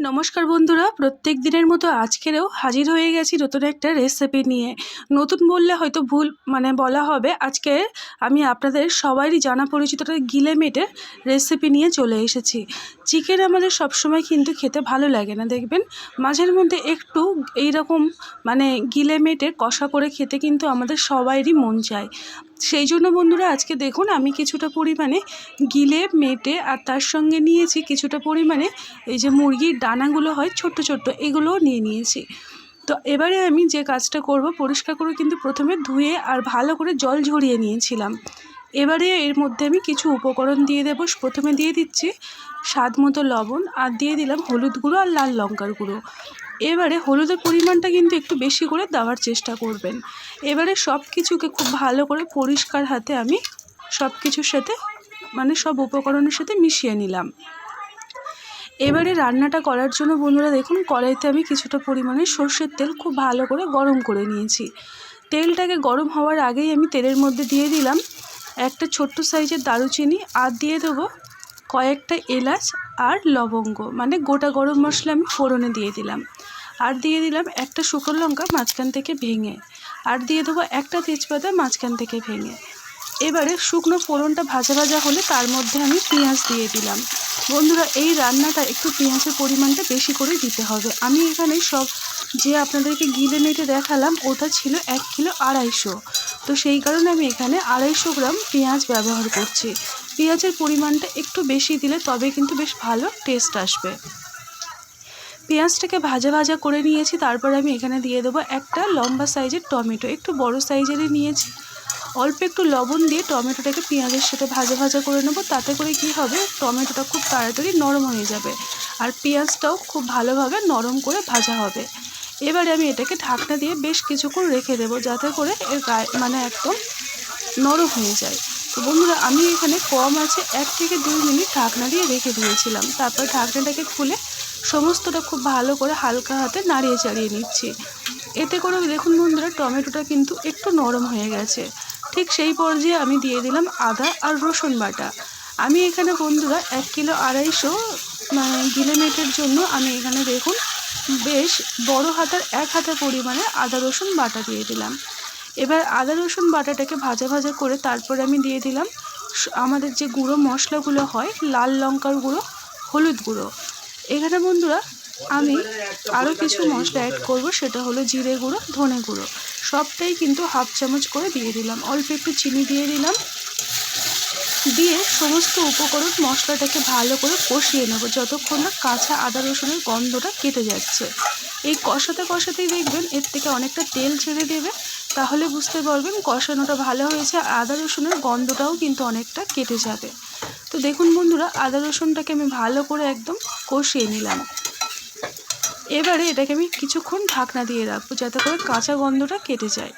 নমস্কার বন্ধুরা, প্রত্যেক দিনের মতো আজকেরও হাজির হয়ে গেছি নতুন একটা রেসিপি নিয়ে। নতুন বললে হয়তো ভুল মানে বলা হবে, আজকে আমি আপনাদের সবারই জানা পরিচিত গিলে মেটের রেসিপি নিয়ে চলে এসেছি। চিকেন আমাদের সবসময় কিন্তু খেতে ভালো লাগে না, দেখবেন? মাঝের মধ্যে একটু এই রকম মানে গিলে মেটে কষা করে খেতে কিন্তু আমাদের সবাইরই মন চায়। সেই জন্য বন্ধুরা আজকে দেখুন আমি কিছুটা পরিমাণে গিলে, মেটে আর তার সঙ্গে নিয়েছি কিছুটা পরিমাণে এই যে মুরগির ডানাগুলো হয় ছোট্ট ছোট্ট এগুলোও নিয়ে নিয়েছি। তো এবারে আমি যে কাজটা করব পরিষ্কার করে কিন্তু প্রথমে ধুয়ে আর ভালো করে জল ঝরিয়ে নিয়েছিলাম। এবারে এর মধ্যে আমি কিছু উপকরণ দিয়ে দেবো। প্রথমে দিয়ে দিচ্ছি স্বাদ মতো লবণ আর দিয়ে দিলাম হলুদ গুঁড়ো আর লাল লঙ্কার গুঁড়ো। এবারে হলুদের পরিমাণটা কিন্তু একটু বেশি করে দেওয়ার চেষ্টা করবেন। এবারে সব কিছুকে খুব ভালো করে পরিষ্কার হাতে আমি সব কিছুর সাথে মানে সব উপকরণের সাথে মিশিয়ে নিলাম। এবারে রান্নাটা করার জন্য বন্ধুরা দেখুন, কড়াইতে আমি কিছুটা পরিমাণে সর্ষের তেল খুব ভালো করে গরম করে নিয়েছি। তেলটাকে গরম হওয়ার আগেই আমি তেলের মধ্যে দিয়ে দিলাম একটা ছোট্ট সাইজের দারুচিনি, আর দিয়ে দেবো কয়েকটা এলাচ আর লবঙ্গ মানে গোটা গরম মশলা আমি ফোড়নে দিয়ে দিলাম। আর দিয়ে দিলাম একটা শুকনো লঙ্কা মাঝখান থেকে ভেঙে। আর দিয়ে দেবো একটা তেজপাতা মাঝখান থেকে ভেঙে। এবারে শুকনো ফোড়নটা ভাজা ভাজা হলে তার মধ্যে আমি পেঁয়াজ দিয়ে দিলাম। বন্ধুরা, এই রান্নাটা একটু পেঁয়াজের পরিমাণটা বেশি করে দিতে হবে। আমি এখানে সব যে আপনাদেরকে গিলে মেটে দেখালাম, ওটা ছিল এক কিলো আড়াইশো। তো সেই কারণে আমি এখানে আড়াইশো গ্রাম পেঁয়াজ ব্যবহার করছি। পেঁয়াজের পরিমাণটা একটু বেশি দিলে তবে কিন্তু বেশ ভালো টেস্ট আসবে। পেঁয়াজটাকে ভাজা ভাজা করে নিয়েছি, তারপর আমি এখানে দিয়ে দেবো একটা লম্বা সাইজের টমেটো। একটু বড় সাইজেরই নিয়েছি। অল্প একটু লবণ দিয়ে টমেটোটাকে পেঁয়াজের সাথে ভাজা ভাজা করে নেব, তাতে করে কি হবে, টমেটোটা খুব তাড়াতাড়ি নরম হয়ে যাবে আর পেঁয়াজটাও খুব ভালোভাবে নরম করে ভাজা হবে। এবারে আমি এটাকে ঢাকনা দিয়ে বেশ কিছুক্ষণ রেখে দেবো, যাতে করে এর গায়ে মানে একদম নরম হয়ে যায়। বন্ধুরা, আমি এখানে কম আছে এক থেকে দুই মিনিট ঢাকনা দিয়ে রেখে দিয়েছিলাম। তারপর ঢাকনাটাকে খুলে সমস্তটা খুব ভালো করে হালকা হাতে নাড়িয়ে চাড়িয়ে নিচ্ছি। এতে করে দেখুন বন্ধুরা, টমেটোটা কিন্তু একটু নরম হয়ে গেছে। ঠিক সেই পর্যায়ে আমি দিয়ে দিলাম আদা আর রসুন বাটা। আমি এখানে বন্ধুরা, এক কিলো আড়াইশো মানে গিলে মেটের জন্য আমি এখানে দেখুন, বেশ বড় হাতার এক হাতা পরিমাণে আদা রসুন বাটা দিয়ে দিলাম। এবার আদা, রসুন বাটাটাকে ভাজা ভাজা করে তারপরে আমি দিয়ে দিলাম আমাদের যে গুঁড়ো মশলাগুলো হয়, লাল লঙ্কার গুঁড়ো, হলুদ গুঁড়ো। এখানে বন্ধুরা, আমি আরও কিছু মশলা অ্যাড করব, সেটা হলো জিরে গুঁড়ো, ধনে গুঁড়ো। সবটাই কিন্তু হাফ চামচ করে দিয়ে দিলাম। অল্প একটু চিনি দিয়ে দিলাম। দিয়ে সমস্ত উপকরণ মশলাটাকে ভালো করে কষিয়ে নেব, যতক্ষণ না কাঁচা আদা, রসুনের গন্ধটা কেটে যাচ্ছে। এই কষাতে, কষাতেই দেখবেন এর থেকে অনেকটা তেল ছেড়ে দেবে। তাহলে বুঝতে পারবেন কষানোটা ভালো হয়েছে আদা রসুনের গন্ধটাও কিন্তু অনেকটা কেটে যাবে। তো দেখুন বন্ধুরা, আদা রসুনটাকে আমি ভালো করে একদম কষিয়ে নিলাম। এবারে এটাকে আমি কিছুক্ষণ ঢাকনা দিয়ে রাখব যাতে করে কাঁচা গন্ধটা কেটে যায়।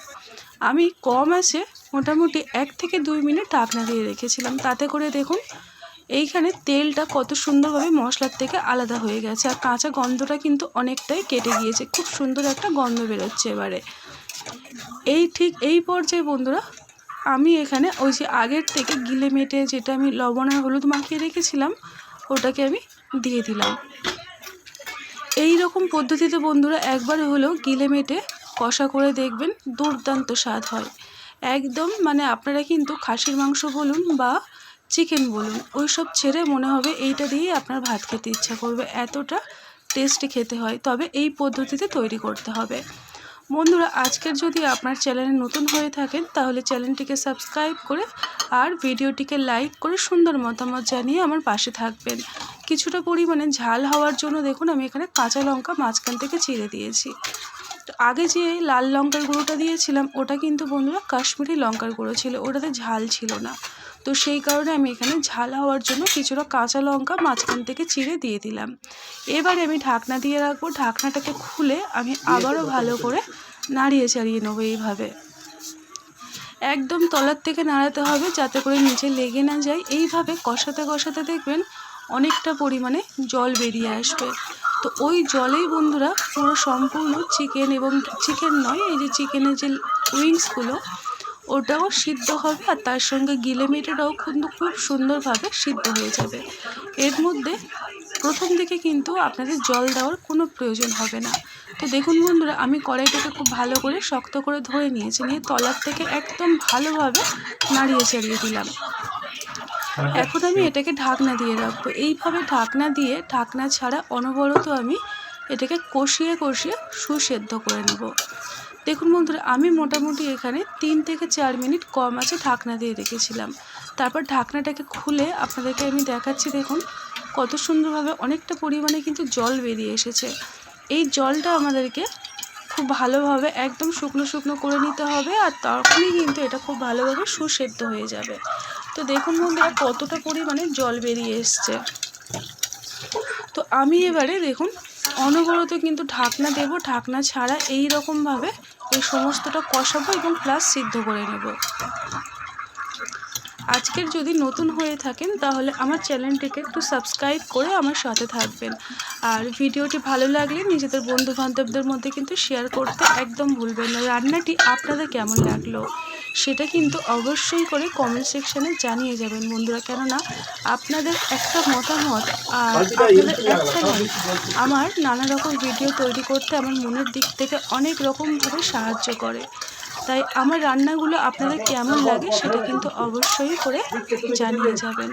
আমি কম আছে মোটামুটি এক থেকে দুই মিনিট ঢাকনা দিয়ে রেখেছিলাম। তাতে করে দেখুন, এইখানে তেলটা কত সুন্দরভাবে মশলার থেকে আলাদা হয়ে গেছে, আর কাঁচা গন্ধটা কিন্তু অনেকটাই কেটে গিয়েছে। খুব সুন্দর একটা গন্ধ বেরোচ্ছে এবারে। এই ঠিক এই পর্যায়ে বন্ধুরা, আমি এখানে ওই যে আগের থেকে গিলে মেটে যেটা আমি লবণ আর হলুদ মাখিয়ে রেখেছিলাম, ওটাকে আমি দিয়ে দিলাম। এই রকম পদ্ধতিতে বন্ধুরা একবার হলেও গিলে মেটে কষা করে দেখবেন দুর্দান্ত স্বাদ হয়। একদম মানে আপনারা কিন্তু খাসির মাংস বলুন বা চিকেন বলুন ওই সব ছেড়ে মনে হবে এইটা দিয়েই আপনার ভাত খেতে ইচ্ছা করবে, এতটা টেস্টি খেতে হয়। তবে এই পদ্ধতিতে তৈরি করতে হবে। বন্ধুরা, আজকের যদি আপনার চ্যানেলে নতুন হয়ে থাকেন, তাহলে চ্যানেলটিকে সাবস্ক্রাইব করে আর ভিডিওটিকে লাইক করে সুন্দর মতামত জানিয়ে আমার পাশে থাকবেন। কিছুটা পরিমাণে ঝাল হওয়ার জন্য দেখুন, আমি এখানে কাঁচা লঙ্কা মাঝখান থেকে চিড়ে দিয়েছি। তো আগে যে লাল লঙ্কার গুঁড়োটা দিয়েছিলাম, ওটা কিন্তু বন্ধুরা কাশ্মীরি লঙ্কার গুঁড়ো ছিল, ওটাতে ঝাল ছিল না। তো সেই কারণে আমি এখানে ঝাল হওয়ার জন্য কিছুটা কাঁচা লঙ্কা মাঝখান থেকে চিড়ে দিয়ে দিলাম। এবারে আমি ঢাকনা দিয়ে রাখব। ঢাকনাটাকে খুলে আমি আবারও ভালো করে নাড়িয়ে চাড়িয়ে নেব এইভাবে। একদম তলার থেকে নাড়াতে হবে যাতে করে নিচে লেগে না যায়। এইভাবে কষাতে কষাতে দেখবেন অনেকটা পরিমাণে জল বেরিয়ে আসবে। তো ওই জলেই বন্ধুরা পুরো সম্পূর্ণ চিকেন এবং চিকেন নয় এই যে চিকেনের যে উইংসগুলো ওটাও সিদ্ধ হবে আর তার সঙ্গে গিলে মেটেটাও কিন্তু খুব সুন্দরভাবে সিদ্ধ হয়ে যাবে। এর মধ্যে প্রথম দিকে কিন্তু আপনাদের জল দেওয়ার কোনো প্রয়োজন হবে না। তো দেখুন বন্ধুরা, আমি কড়াইটাকে খুব ভালো করে শক্ত করে ধরে নিয়েছি, নিয়ে তলার থেকে একদম ভালোভাবে নাড়িয়ে চাড়িয়ে দিলাম। এখন আমি এটাকে ঢাকনা দিয়ে রাখব। এইভাবে ঢাকনা দিয়ে, ঢাকনা ছাড়া অনবরত আমি এটাকে কষিয়ে কষিয়ে সুসেদ্ধ করে নেব। দেখুন বন্ধুরা, আমি মোটামুটি এখানে তিন থেকে চার মিনিট কম আছে ঢাকনা দিয়ে রেখেছিলাম। তারপর ঢাকনাটাকে খুলে আপনাদেরকে আমি দেখাচ্ছি, দেখুন কত সুন্দরভাবে অনেকটা পরিমাণে কিন্তু জল বেরিয়ে এসেছে। এই জলটা আমাদেরকে খুব ভালোভাবে একদম শুকনো শুকনো করে নিতে হবে আর তখনই কিন্তু এটা খুব ভালোভাবে সুসেদ্ধ হয়ে যাবে। তো দেখুন বন্ধুরা, কতটা পরিমাণে জল বেরিয়ে এসছে। তো আমি এবারে দেখুন অনবরত কিন্তু ঢাকনা দেব, ঢাকনা ছাড়া এই রকমভাবে এই সমস্তটা কষাবো এবং প্লাস সিদ্ধ করে নেব। আজকের যদি নতুন হয়ে থাকেন, তাহলে আমার চ্যানেলটিকে একটু সাবস্ক্রাইব করে আমার সাথে থাকবেন। আর ভিডিওটি ভালো লাগলে নিজেদের বন্ধু বান্ধবদের মধ্যে কিন্তু শেয়ার করতে একদম ভুলবেন না। রান্নাটি আপনাদের কেমন লাগল? সেটা কিন্তু অবশ্যই করে কমেন্ট সেকশানে জানিয়ে যাবেন বন্ধুরা। কেননা আপনাদের একটা মতামত আর আপনাদের একটা লাইক আমার নানা রকম ভিডিও তৈরি করতে আমার মনের দিক থেকে অনেক রকমভাবে সাহায্য করে। তাই আমার রান্নাগুলো আপনাদের কেমন লাগে সেটা কিন্তু অবশ্যই করে জানিয়ে যাবেন।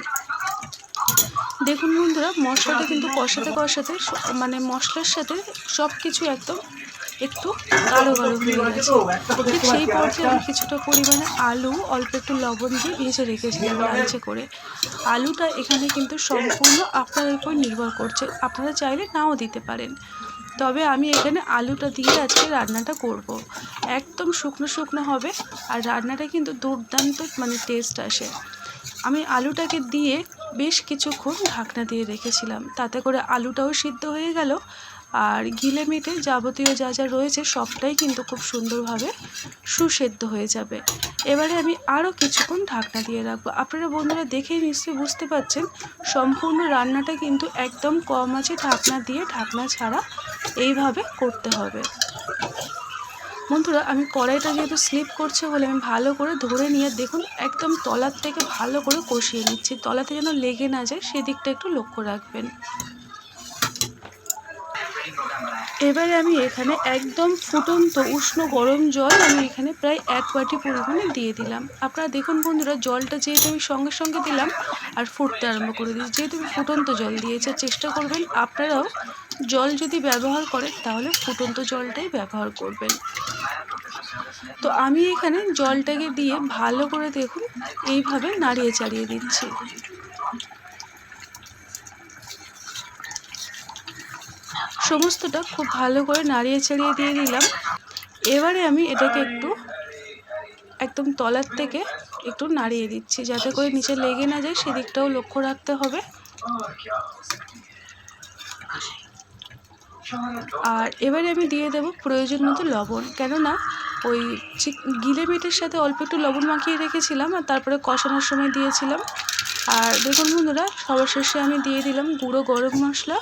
দেখুন বন্ধুরা মশলাটা কিন্তু কষাতে কষাতে মানে মশলার সাথে সব কিছু একদম একটু গাঢ় গাঢ় হয়ে গেছে ঠিক সেই পর্যায়ে আমি কিছুটা পরিমাণে আলু অল্প একটু লবণ দিয়ে ভেজে রেখেছিলাম লাঞ্চে করে। আলুটা এখানে কিন্তু সম্পূর্ণ আপনার উপর নির্ভর করছে। আপনারা চাইলে নাও দিতে পারেন। তবে আমি এখানে আলুটা দিয়ে আজকে রান্নাটা করব। একদম শুকনো শুকনো হবে আর রান্নাটা কিন্তু দুর্দান্ত মানে টেস্ট আসে। আমি আলুটাকে দিয়ে বেশ কিছুক্ষণ ঢাকনা দিয়ে রেখেছিলাম। তাতে করে আলুটাও সিদ্ধ হয়ে গেল আর গিলে মেটে যাবতীয় যা যা রয়েছে সবটাই কিন্তু খুব সুন্দরভাবে সুসেদ্ধ হয়ে যাবে। এবারে আমি আরও কিছুক্ষণ ঢাকনা দিয়ে রাখব। আপনারা বন্ধুরা দেখেই নিশ্চয়ই বুঝতে পারছেন, সম্পূর্ণ রান্নাটা কিন্তু একদম কম আছে, ঢাকনা দিয়ে ঢাকনা ছাড়া এইভাবে করতে হবে। বন্ধুরা, আমি কড়াইটা যেহেতু স্লিপ করছে বলে আমি ভালো করে ধরে নিয়ে দেখুন, একদম তলার থেকে ভালো করে কষিয়ে নিচ্ছি। তলাতে যেন লেগে না যায়, সেদিকটা একটু লক্ষ্য রাখবেন। এবারে আমি এখানে একদম ফুটন্ত উষ্ণ গরম জল আমি এখানে প্রায় এক বাটি পরিমাণে দিয়ে দিলাম। আপনারা দেখুন বন্ধুরা, জলটা যেহেতু আমি সঙ্গে সঙ্গে দিলাম আর ফুটতে আরম্ভ করে দিয়েছি। যেহেতু আমি ফুটন্ত জল দিয়েছি চেষ্টা করবেন আপনারাও জল যদি ব্যবহার করেন, তাহলে ফুটন্ত জলটাই ব্যবহার করবেন। তো আমি এখানে জলটাকে দিয়ে ভালো করে দেখুন, এইভাবে নাড়িয়ে চাড়িয়ে দিচ্ছি। সমস্তটা খুব ভালো করে নাড়িয়ে চাড়িয়ে দিয়ে দিলাম। এবারে আমি এটাকে একটু, একদম তলার থেকে একটু নাড়িয়ে দিচ্ছি, যাতে করে নিচে লেগে না যায়, সেদিকটাও লক্ষ্য রাখতে হবে। আর এবারে আমি দিয়ে দেব প্রয়োজন মতো লবণ, কেননা ওই গিলে মেটের সাথে অল্প একটু লবণ মাখিয়ে রেখেছিলাম আর তারপরে কষানোর সময় দিয়েছিলাম। আর দেখুন বন্ধুরা, সবার শেষে আমি দিয়ে দিলাম গুঁড়ো গরম মশলা।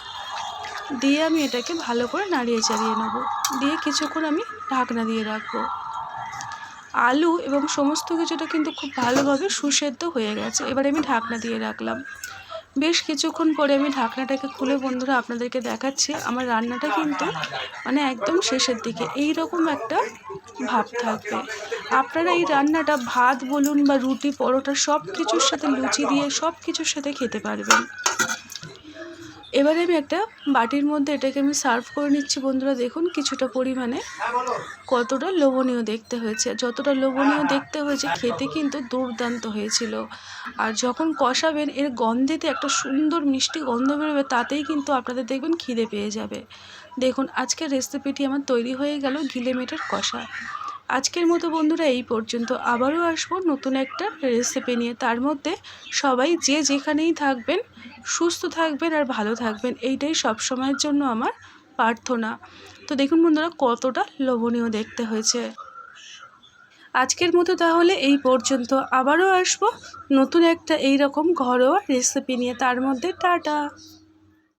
দিয়ে আমি এটাকে ভালো করে নাড়িয়ে চাড়িয়ে নেব। দিয়ে কিছুক্ষণ আমি ঢাকনা দিয়ে রাখব। আলু এবং সমস্ত কিছুটা কিন্তু খুব ভালোভাবে সুসেদ্ধ হয়ে গেছে। এবারে আমি ঢাকনা দিয়ে রাখলাম। বেশ কিছুক্ষণ পরে আমি ঢাকনাটাকে খুলে বন্ধুরা আপনাদেরকে দেখাচ্ছি। আমার রান্নাটা কিন্তু মানে একদম শেষের দিকে। এই রকম একটা ভাব থাকবে। আপনারা এই রান্নাটা ভাত বলুন বা রুটি, পরোটা সব কিছুর সাথে লুচি দিয়ে সব কিছুর সাথে খেতে পারবেন। এবারে আমি একটা বাটির মধ্যে এটাকে আমি সার্ভ করে নিচ্ছি, বন্ধুরা দেখুন কিছুটা পরিমাণে। কতটা লোভনীয় দেখতে হয়েছে। যতটা লোভনীয় দেখতে হয়েছে, খেতে কিন্তু দুর্দান্ত হয়েছিল। আর যখন কষাবেন, এর গন্ধেতে একটা সুন্দর মিষ্টি গন্ধ বেরোবে, তাতেই কিন্তু আপনাদের দেখবেন খিদে পেয়ে যাবে। দেখুন, আজকের রেসিপিটি আমার তৈরি হয়ে গেল গিলে মেটের কষা। আজকের মতো বন্ধুরা এই পর্যন্ত আবারও আসব নতুন একটা রেসিপি নিয়ে। তার মধ্যে সবাই যে যেখানেই থাকবেন, সুস্থ থাকবেন আর ভালো থাকবেন, এইটাই সব সময়ের জন্য আমার প্রার্থনা। তো দেখুন বন্ধুরা, কতটা লোভনীয় দেখতে হয়েছে। আজকের মতো তাহলে এই পর্যন্ত। আবারও আসব নতুন একটা এই রকম ঘরোয়া রেসিপি নিয়ে। তার মধ্যে টাটা!